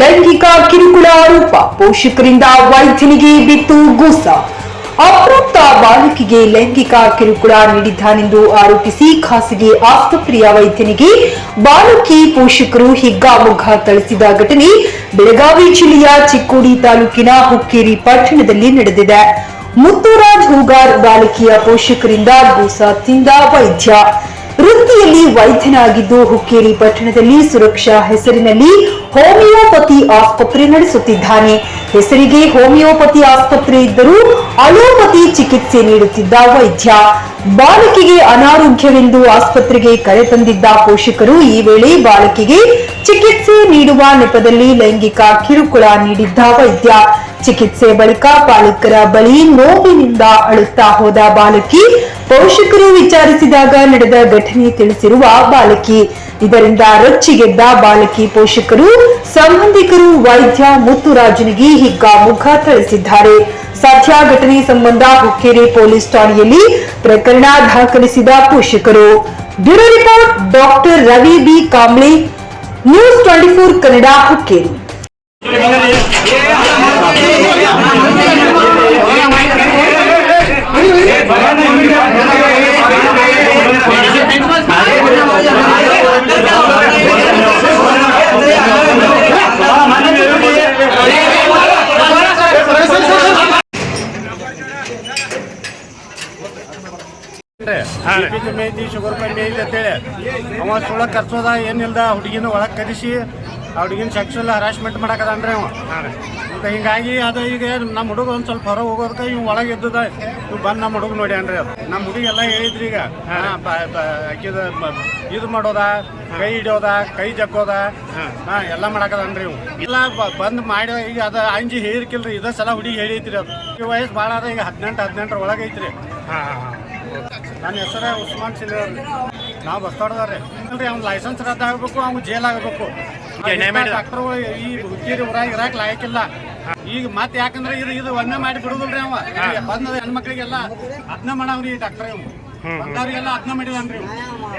ಲೈಂಗಿಕ ಕಿರುಕುಳ ಆರೋಪ. ಪೋಷಕರಿಂದ ವೈದ್ಯನಿಗೆ ಬಿತ್ತು ಗುಸ. ಅಪ್ರಾಪ್ತ ಬಾಲಕಿಗೆ ಲೈಂಗಿಕ ಕಿರುಕುಳ ನೀಡಿದ್ದಾನೆಂದು ಆರೋಪಿಸಿ ಖಾಸಗಿ ಆಸ್ಪತ್ರೆಯ ವೈದ್ಯನಿಗೆ ಬಾಲಕಿ ಪೋಷಕರು ಹಿಗ್ಗಾಮುಗ್ಗ ಥಳಿಸಿದ ಘಟನೆ ಬೆಳಗಾವಿ ಜಿಲ್ಲೆಯ ಚಿಕ್ಕೋಡಿ ತಾಲೂಕಿನ ಹುಕ್ಕೇರಿ ಪಟ್ಟಣದಲ್ಲಿ ನಡೆದಿದೆ. ಮುತ್ತುರಾಜ್ ಹೂಗಾರ್ ಬಾಲಕಿಯ ಪೋಷಕರಿಂದ ಗೂಸ ತಿಂದ ವೈದ್ಯ. ವೃತ್ತಿಯಲ್ಲಿ ವೈದ್ಯನಾಗಿದ್ದು ಹುಕ್ಕೇರಿ ಪಟ್ಟಣದಲ್ಲಿ ಸುರಕ್ಷಾ ಹೆಸರಿನಲ್ಲಿ ಹೋಮಿಯೋಪತಿ ಆಸ್ಪತ್ರೆ ನಡೆಸುತ್ತಿದ್ದಾನೆ. ಹೆಸರಿಗೆ ಹೋಮಿಯೋಪತಿ ಆಸ್ಪತ್ರೆ ಇದ್ದರೂ ಅಲೋಪತಿ ಚಿಕಿತ್ಸೆ ನೀಡುತ್ತಿದ್ದ ವೈದ್ಯ. ಬಾಲಕಿಗೆ ಅನಾರೋಗ್ಯವೆಂದು ಆಸ್ಪತ್ರೆಗೆ ಕರೆ ತಂದಿದ್ದ ಪೋಷಕರು ಈ ವೇಳೆ ಬಾಲಕಿಗೆ ಚಿಕಿತ್ಸೆ ನೀಡುವ ನೆಪದಲ್ಲಿ ಲೈಂಗಿಕ ಕಿರುಕುಳ ನೀಡಿದ್ದ ವೈದ್ಯ. ಚಿಕಿತ್ಸೆ ಬಳಿಕ ಪಾಲಕರ ಬಳಿ ನೋವಿನಿಂದ ಅಳುತ್ತಾ ಹೋದ ಬಾಲಕಿ ಪೋಷಕರು ವಿಚಾರಿಸಿದಾಗ ನಡೆದ ಘಟನೆ ತಿಳಿಸಿರುವ ಬಾಲಕಿ. ಇದರಿಂದ ರೊಚ್ಚಿಗೆದ್ದ ಬಾಲಕಿ ಪೋಷಕರು, ಸಂಬಂಧಿಕರು ವೈದ್ಯ ಮುತ್ತುರಾಜನಿಗೆ ಮುಖ ಥಳಿಸಿದ್ದಾರೆ. ಸದ್ಯ ಘಟನೆ ಸಂಬಂಧ ಹುಕ್ಕೇರಿ ಪೊಲೀಸ್ ಠಾಣೆಯಲ್ಲಿ ಪ್ರಕರಣ ದಾಖಲಿಸಿದ ಪೋಷಕರು. Bureau report, doctor Ravi B. Kambli, news twenty four Kannada Hukkeri B ಕಮ್ಮಿ ಐತಿ ಶುಗರ್ ಕಮ್ಮಿ ಐತಿ ಅಂತೇಳಿ. ಅವ ಸುಳ್ಳ ಕರ್ಸೋದ ಏನಿಲ್ದ ಹುಡುಗಿನ ಒಳಗೆ ಕರೆಸಿ ಆ ಹುಡುಗಿನ ಸೆಕ್ಸುವಲ್ ಹರಾಸ್ಮೆಂಟ್ ಅಂದ್ರೆ ಅವ ಮತ್ತೆ ಹಿಂಗಾಗಿ ಅದು ಈಗ ನಮ್ಮ ಹುಡುಗ ಒಂದು ಸ್ವಲ್ಪ ಹೊರ ಹೋಗೋದಕ್ಕೆ ಇವ್ ಒಳಗೆ ಇದ್ದದ. ಇವ್ ಬಂದು ನಮ್ಮ ಹುಡುಗ ನೋಡ್ಯಾನ್ರಿ ಅದು. ನಮ್ಮ ಹುಡುಗ ಎಲ್ಲ ಹೇಳಿದ್ರಿ ಈಗ. ಅಕ್ಕಿದ ಇದು ಮಾಡೋದ ಕೈ ಹಿಡಿಯೋದ ಕೈ ಜಕ್ಕೋದ. ಹಾ. ಎಲ್ಲ ಮಾಡಕದನ್ರಿ ಇವ್. ಇಲ್ಲ ಬಂದ್ ಮಾಡಿ ಈಗ ಅದ ಅಂಜಿ ಹೇಳಿರ್ಕಿಲ್ರಿ. ಇದ ಸಲ ಹುಡುಗಿ ಹೇಳಿದ್ರಿ ಅದು. ಈ ವಯಸ್ಸು ಭಾಳ ಅದ ಈಗ ಹದಿನೆಂಟು ಹದಿನೆಂಟರ ಒಳಗೆ ಐತ್ರಿ ನನ್ನ ಹೆಸರೇ ಉಸ್ಮಾನ್ ಸಿಲ್ವರ್ ನಾವು ಬಸ್ತಾಡ್ದಾರೆ ಅಲ್ರಿ ಅವ್ನ ಲೈಸೆನ್ಸ್ ರದ್ದು ಆಗಬೇಕು ಅವ್ನು ಜೇಲ್ ಆಗಬೇಕು. ಡಾಕ್ಟರ್ ಈ ಹುಕ್ಕೇರಿ ಊರಾಗ ಇರಾಕ್ ಲಾಯಕಿಲ್ಲ ಈಗ ಮತ್ತೆ ಯಾಕಂದ್ರೆ ಇದು ಇದು ಒಮ್ಮೆ ಮಾಡಿ ಬಿಡುದಿಲ್ರಿ ಅವ. ಬಂದ ಹೆಣ್ಮಕ್ಳಿಗೆಲ್ಲ ಅದನ್ನ ಮಾಡವ್ರಿ ಡಾಕ್ಟರ್ ಇವ್ ಅದ್ನ ಅದನ್ನ ಮಾಡಿದಾನ್ರಿ.